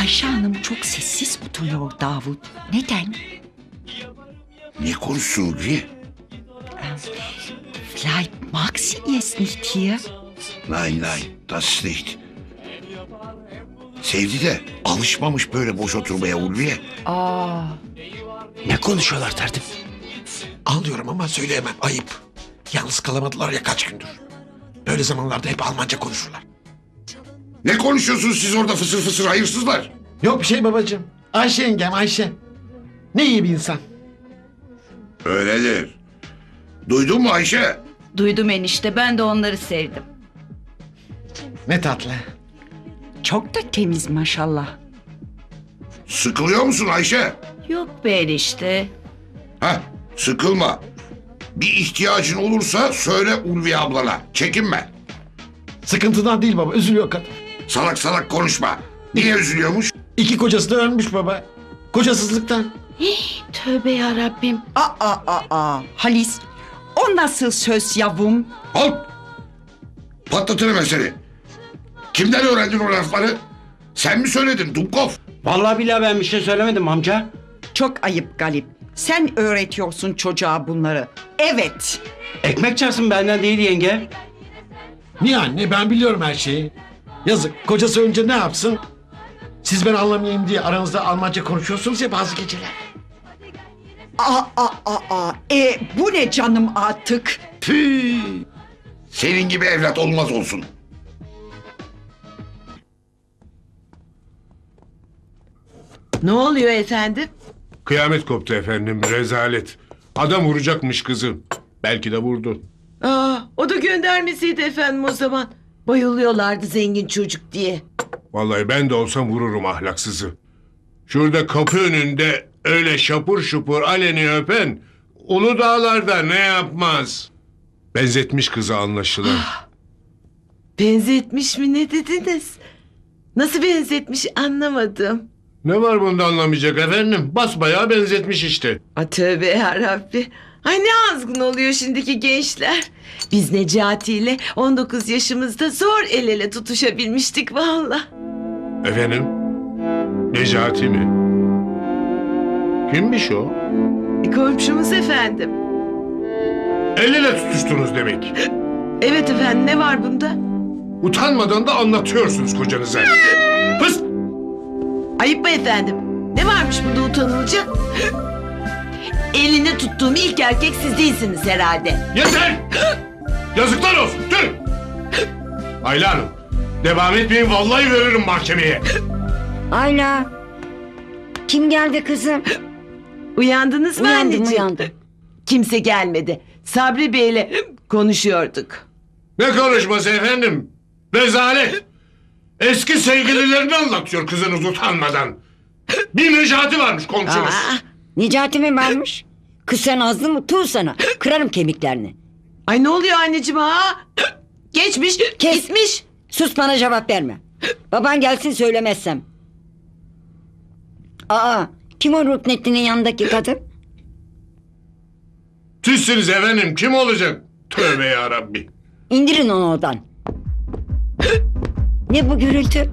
Ayşe Hanım çok sessiz oturuyor Davut. Neden? Ne konuşsun Ulviye? Vielleicht mag sie es nicht hier. Nein nein das ist nicht. Sevdi de alışmamış böyle boş oturmaya Ulviye. Ne konuşuyorlar tertip? Anlıyorum ama söyleyemem ayıp. Yalnız kalamadılar ya kaç gündür. Böyle zamanlarda hep Almanca konuşurlar. Ne konuşuyorsunuz siz orada fısır fısır hayırsızlar? Yok bir şey babacığım. Ayşe yengem Ayşe. Ne iyi bir insan. Öyledir. Duydun mu Ayşe? Duydum enişte ben de onları sevdim. Ne tatlı. Çok da temiz maşallah. Sıkılıyor musun Ayşe? Yok be enişte. Ha, sıkılma. Bir ihtiyacın olursa söyle Ulviye ablana. Çekinme. Sıkıntıdan değil baba üzülüyor kadın. Salak salak konuşma. Niye üzülüyormuş? İki kocası da ölmüş baba. Kocasızlıktan. Tövbe ya Rabbim. Aa, aa, aa. Halis, o nasıl söz yavrum? Al. Patlatırım seni. Kimden öğrendin o lafları? Sen mi söyledin Dumkov? Vallahi billahi ben bir şey söylemedim amca. Çok ayıp Galip. Sen öğretiyorsun çocuğa bunları. Evet. Ekmek çarpsın benden değil yenge. Niye anne ben biliyorum her şeyi. Yazık kocası önce ne yapsın? Siz ben anlamayayım diye aranızda Almanca konuşuyorsunuz ya bazı geceler. Aa, aa, aa, aa. E, bu ne canım artık? Tüh. Senin gibi evlat olmaz olsun. Ne oluyor efendim? Kıyamet koptu efendim rezalet. Adam vuracakmış kızı. Belki de vurdu. Aa, o da göndermesiydi efendim o zaman. Bayılıyorlardı zengin çocuk diye. Vallahi ben de olsam vururum ahlaksızı. Şurada kapı önünde öyle şapur şupur aleni öpen Uludağlar'da ne yapmaz? Benzetmiş kızı anlaşılan. Benzetmiş mi ne dediniz? Nasıl benzetmiş anlamadım. ne var bunda anlamayacak efendim? Basbayağı benzetmiş işte. A tövbe yarabbi. Ay ne azgın oluyor şimdiki gençler. Biz Necati ile 19 yaşımızda zor el ele tutuşabilmiştik valla. Efendim? Necati mi? Kimmiş o? E, komşumuz efendim. El ele tutuştunuz demek. Evet efendim ne var bunda? Utanmadan da anlatıyorsunuz kocanıza. Pıs! Ayıp mı efendim? Ne varmış bunda utanılacak? Elini tuttuğum ilk erkek siz değilsiniz herhalde. Yeter! Yazıklar olsun. Tüh! Ayla Hanım, devam etmeyin vallahi veririm mahkemeye. Ayla. Kim geldi kızım? Uyandınız mı Uyandım anneciğim? uyandım. Kimse gelmedi. Sabri Bey'le konuşuyorduk. Ne konuşması efendim? Rezalet! Eski sevgililerini anlatıyor kızınız utanmadan. Bir Necati varmış komşunuz. Aa, Necati mi varmış? Kız sen azlı mı? Tuğ sana. Kırarım kemiklerini. ay ne oluyor anneciğim ha? Geçmiş, Kes. gitmiş. Sus bana cevap verme. Baban gelsin söylemezsem. Aa, kim o Ruknettin'in yanındaki kadın? Sizsiniz efendim kim olacak? Tövbe ya Rabbi. İndirin onu oradan. ne bu gürültü?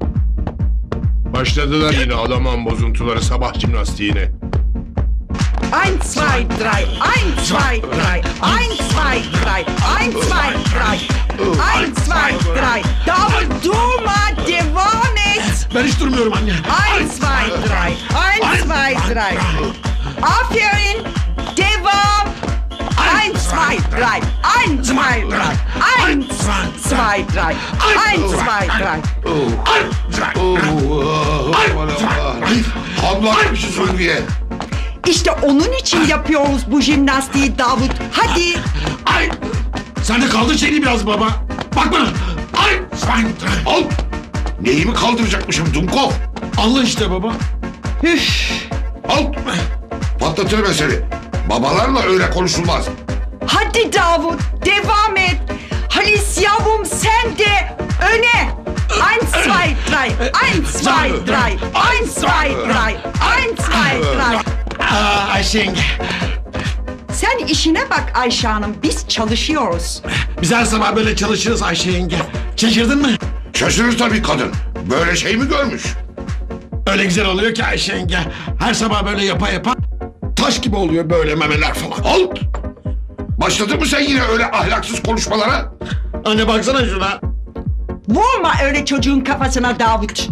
Başladılar yine Alaman bozuntuları sabah jimnastiğine. Ein, zwei, drei. Ein, zwei, drei. Ein, zwei, drei. Ein, zwei, drei. Ein, zwei, drei. Davut durma devam et. Ben hiç durmuyorum anne. Ein, zwei, drei. Ein, zwei, drei. Aferin. Devam. Ein, zwei, drei. Ein, zwei, drei. Ein, zwei, drei. Ein, zwei, drei. Abla yapmışız Ulviye. İşte onun için yapıyoruz bu jimnastiği Davut. Hadi. Ay! Sen de kaldır seni biraz baba. Bak bana. Ay! Sen Al. Neyimi kaldıracakmışım Dumkov? Allah işte baba. Üf. Al. Patlatırım ben seni. Babalarla öyle konuşulmaz. Hadi Davut devam et. Halis yavrum sen de öne. Ein, zwei, drei. Ein, zwei, drei. Ein, zwei, drei. Ein, zwei, drei. Aa, Ayşe yenge. Sen işine bak Ayşe Hanım. Biz çalışıyoruz. Biz her sabah böyle çalışırız Ayşe yenge. Şaşırdın mı? Şaşırır tabii kadın. Böyle şey mi görmüş? Öyle güzel oluyor ki Ayşe yenge. Her sabah böyle yapa yapa taş gibi oluyor böyle memeler falan. Halt! Başladın mı sen yine öyle ahlaksız konuşmalara? Anne baksana şuna. Vurma öyle çocuğun kafasına Davut.